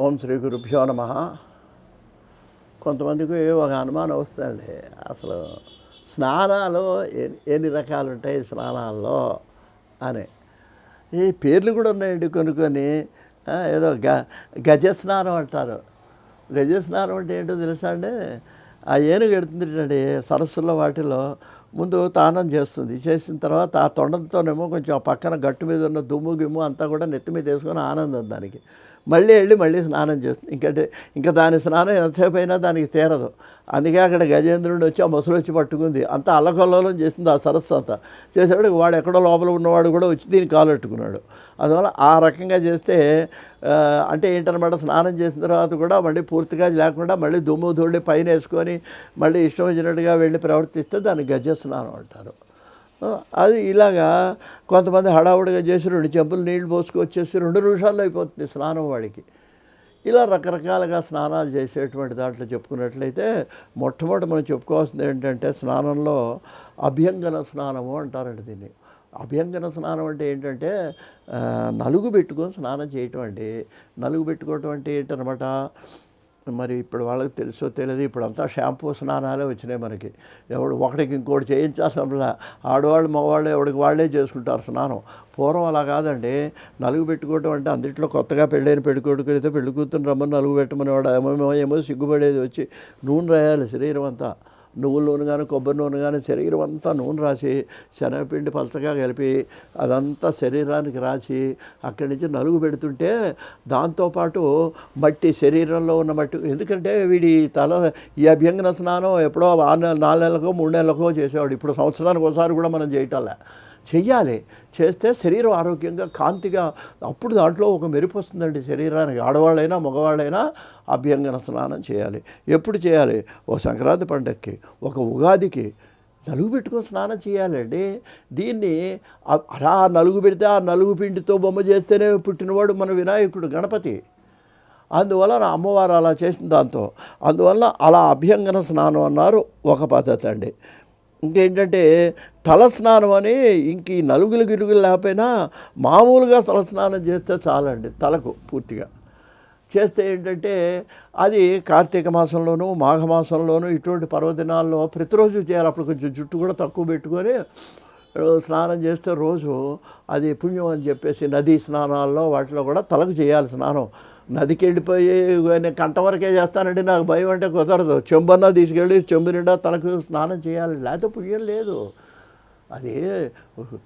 ఓం శ్రీ గురుభ్యో నమ. కొంతమందికి ఒక అనుమానం వస్తుందండి. అసలు స్నానాలు ఎన్ని ఎన్ని రకాలు ఉంటాయి స్నానాల్లో అని. ఈ పేర్లు కూడా ఉన్నాయండి కొన్ని కొన్ని. ఏదో గ గజ స్నానం అంటారు. గజ స్నానం అంటే ఏంటో తెలుసా అండి? ఆ ఏనుగు ఎడుతుందండి సరస్సులో వాటిలో ముందు తానం చేస్తుంది. చేసిన తర్వాత ఆ తొండంతోనేమో కొంచెం ఆ పక్కన గట్టు మీద ఉన్న దుమ్ము గిమ్ము అంతా కూడా నెత్తి మీద వేసుకొని ఆనందం దానికి. మళ్ళీ వెళ్ళి మళ్ళీ స్నానం చేస్తుంది. ఇంకంటే ఇంకా దాని స్నానం ఎంతసేపు అయినా దానికి తీరదు. అందుకే అక్కడ గజేంద్రుడు వచ్చి ఆ ముసలు వచ్చి పట్టుకుంది. అంతా అల్లకల్లోలం చేసింది ఆ సరస్సు అంతా. చేసేవాడు వాడు ఎక్కడో లోపల ఉన్నవాడు కూడా వచ్చి దీన్ని కాలెట్టుకున్నాడు అందువల్ల ఆ రకంగా చేస్తే అంటే ఏంటనమాట? స్నానం చేసిన తర్వాత కూడా మళ్ళీ పూర్తిగా లేకుండా మళ్ళీ దుమ్ము ధూళి పైన వేసుకొని మళ్ళీ ఇష్టం వచ్చినట్టుగా వెళ్ళి ప్రవర్తిస్తే దాన్ని గజ స్నానం అంటారు. అది ఇలాగా కొంతమంది హడావుడిగా చేసి రెండు చెంపులు నీళ్ళు పోసుకొచ్చేసి రెండు నిమిషాల్లో అయిపోతుంది స్నానం వాడికి. ఇలా రకరకాలుగా స్నానాలు చేసేటువంటి దాంట్లో చెప్పుకున్నట్లయితే మొట్టమొదటి మనం చెప్పుకోవాల్సింది ఏంటంటే స్నానంలో అభ్యంగన స్నానము అంటారండి దీన్ని. అభ్యంగన స్నానం అంటే ఏంటంటే నలుగు పెట్టుకొని స్నానం చేయటం అండి. నలుగు పెట్టుకోవటం అంటే ఏంటనమాట? మరి ఇప్పుడు వాళ్ళకి తెలుసో తెలియదు ఇప్పుడు అంతా షాంపూ స్నానాలే వచ్చినాయి మనకి. ఎవడు ఒకటికి ఇంకోటి చేయించాల్సిన ఆడవాళ్ళు మగవాళ్ళు ఎవడికి వాళ్ళే చేసుకుంటారు స్నానం. పూర్వం అలా కాదండి. నలుగు పెట్టుకోవటం అంటే అందిట్లో కొత్తగా పెళ్ళైన పెళ్ళి అయితే పెళ్ళి కూతురు రమ్మని నలుగు పెట్టమని వాడు ఏమో ఏమో సిగ్గుపడేది వచ్చి నూనె రాయాలి శరీరం అంతా. నువ్వుల నూనె కానీ కొబ్బరి నూనె కానీ శరీరం అంతా నూనె రాసి శనగపిండి పలచగా కలిపి అదంతా శరీరానికి రాసి అక్కడి నుంచి నలుగు పెడుతుంటే దాంతోపాటు మట్టి శరీరంలో ఉన్న మట్టి ఎందుకంటే వీడి తల ఈ అభ్యంగన స్నానం ఎప్పుడో ఆరు నెల నాలుగు నెలలకో మూడు నెలలకో చేసేవాడు. ఇప్పుడు సంవత్సరానికి ఒకసారి కూడా మనం చేయటంలే చెయ్యాలి. చేస్తే శరీరం ఆరోగ్యంగా కాంతిగా అప్పుడు దాంట్లో ఒక మెరుపు వస్తుందండి శరీరానికి. ఆడవాళ్ళైనా మగవాళ్ళైనా అభ్యంగన స్నానం చేయాలి. ఎప్పుడు చేయాలి? ఓ సంక్రాంతి పండగకి ఒక ఉగాదికి నలుగు పెట్టుకొని స్నానం చేయాలండి. దీన్ని అలా నలుగు పెడితే ఆ నలుగు పిండితో బొమ్మ చేస్తేనే పుట్టినవాడు మన వినాయకుడు గణపతి. అందువలన అమ్మవారు అలా చేసిన దాంతో అందువల్ల అలా అభ్యంగన స్నానం అన్నారు ఒక పద్ధతి అండి ఇంకేంటంటే తల స్నానం అని ఇంక ఈ నలుగులు గిరుగులు లేకపోయినా మామూలుగా తల స్నానం చేస్తే చాలండి తలకు పూర్తిగా. చేస్తే ఏంటంటే అది కార్తీక మాసంలోనూ మాఘమాసంలోనూ ఇటువంటి పర్వదినాల్లో ప్రతిరోజు చేయాలి. అప్పుడు కొంచెం జుట్టు కూడా తక్కువ పెట్టుకొని స్నానం చేస్తే రోజు అది పుణ్యం అని చెప్పేసి నదీ స్నానాల్లో వాటిలో కూడా తలకు చేయాలి స్నానం. నదికి వెళ్ళిపోయి నేను కంట వరకే చేస్తానండి నాకు భయం అంటే కుదరదు. చెంబన్నా తీసుకెళ్ళి చెంబు నిండా తలకు స్నానం చేయాలి. లేకపోతే పుణ్యం లేదు. అది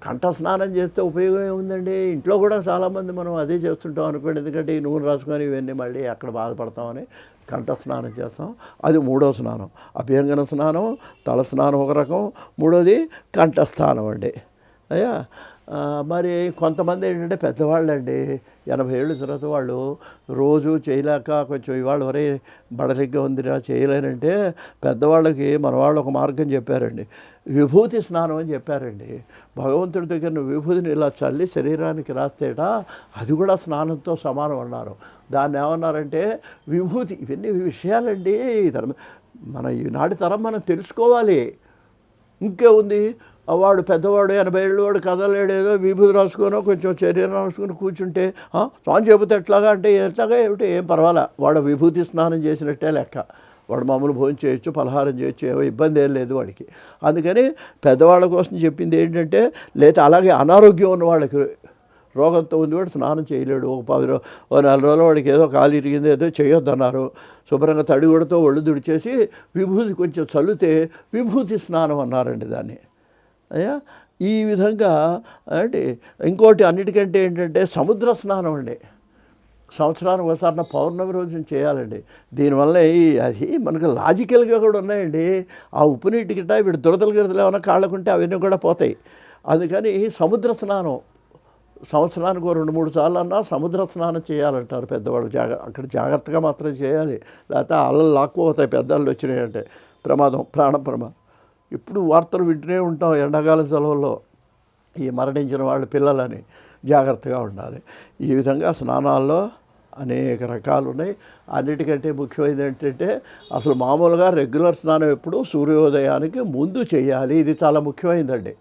కంఠ స్నానం చేస్తే ఉపయోగం ఏముందండి? ఇంట్లో కూడా చాలామంది మనం అదే చేస్తుంటాం అనుకోండి. ఎందుకంటే ఈ నూనె రాసుకొని ఇవన్నీ మళ్ళీ అక్కడ బాధపడతామని కంఠ స్నానం చేస్తాం. అది మూడో స్నానం. అభ్యంగన స్నానం తల స్నానం ఒక రకం. మూడోది కంఠ స్నానం అండి. అయ్యా? మరి కొంతమంది ఏంటంటే పెద్దవాళ్ళండి ఎనభై ఏళ్ళ తర్వాత వాళ్ళు రోజు చేయలేక కొంచెం ఇవాళ వరే బడలిగ్గా ఉందిరా చేయలేనంటే పెద్దవాళ్ళకి మన వాళ్ళు ఒక మార్గం చెప్పారండి. విభూతి స్నానం అని చెప్పారండి. భగవంతుడి దగ్గర విభూతిని ఇలా చల్లి శరీరానికి రాస్తేట అది కూడా స్నానంతో సమానం అన్నారు. దాన్ని ఏమన్నారంటే విభూతి ఇవన్నీ విషయాలండి ఈ తరం మన ఈనాటి తరం మనం తెలుసుకోవాలి. ఇంకే ఉంది వాడు పెద్దవాడు ఎనభై ఏళ్ళు వాడు కదలేడు ఏదో విభూతి రాసుకోనో కొంచెం శరీరం రాసుకొని కూర్చుంటే స్వామి చెబితే ఎట్లాగా అంటే ఎట్లాగా ఏమిటి? ఏం పర్వాలా? వాడు విభూతి స్నానం చేసినట్టే లెక్క. వాడు మామూలు భోజనం చేయొచ్చు పలహారం చేయొచ్చు ఏమో ఇబ్బంది ఏం లేదు వాడికి. అందుకని పెద్దవాళ్ళ కోసం చెప్పింది ఏంటంటే లేదా అలాగే అనారోగ్యం ఉన్న వాళ్ళకి రోగంతో ఉంది వాడు స్నానం చేయలేడు. ఒక పది రోజు ఓ నెల రోజులు వాడికి ఏదో కాలు ఇరిగింది ఏదో చేయొద్దన్నారు. శుభ్రంగా తడిగుడతో ఒళ్ళు దుడిచేసి విభూతి కొంచెం చల్లితే విభూతి స్నానం అన్నారండి దాన్ని. అయ్యా? ఈ విధంగా అంటే ఇంకోటి అన్నిటికంటే ఏంటంటే సముద్ర స్నానం అండి. సంవత్సరానికి ఒకసారి పౌర్ణమి రోజున చేయాలండి. దీనివల్ల అది మనకు లాజికల్గా కూడా ఉన్నాయండి. ఆ ఉప్పు నీటి గిట్ట వీడు దురదలు గిరదలు ఏమైనా కాళ్ళకుంటే అవన్నీ కూడా పోతాయి. అందుకని సముద్ర స్నానం సంవత్సరానికి ఓ రెండు మూడు సార్లు అన్నా సముద్ర స్నానం చేయాలంటారు పెద్దవాళ్ళు. జాగ అక్కడ జాగ్రత్తగా మాత్రం చేయాలి. లేకపోతే అల్లలు లాక్కుపోతాయి పెద్దవాళ్ళు వచ్చినాయంటే. ప్రమాదం ప్రాణ ప్రమాదం ఇప్పుడు వార్తలు వింటూనే ఉంటాం ఎండాకాలం సెలవుల్లో ఈ మరణించిన వాళ్ళ పిల్లలని జాగ్రత్తగా ఉండాలి. ఈ విధంగా స్నానాల్లో అనేక రకాలు ఉన్నాయి. అన్నిటికంటే ముఖ్యమైనది ఏంటంటే అసలు మామూలుగా రెగ్యులర్ స్నానం ఎప్పుడు సూర్యోదయానికి ముందు చేయాలి. ఇది చాలా ముఖ్యమైనదండి.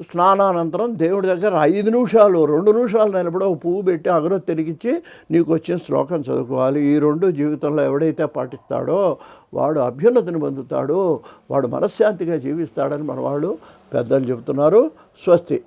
స్నానానంతరం దేవుడి దగ్గర ఐదు నిమిషాలు రెండు నిమిషాలు నిలబడి ఒక పువ్వు పెట్టి అగరొత్తి తిరిగిచ్చి నీకు వచ్చిన శ్లోకం చదువుకోవాలి. ఈ రెండు జీవితంలో ఎవడైతే పాటిస్తాడో వాడు అభ్యున్నతిని పొందుతాడు వాడు మనశ్శాంతిగా జీవిస్తాడని మన వాళ్ళు పెద్దలు చెబుతున్నారు. స్వస్తి.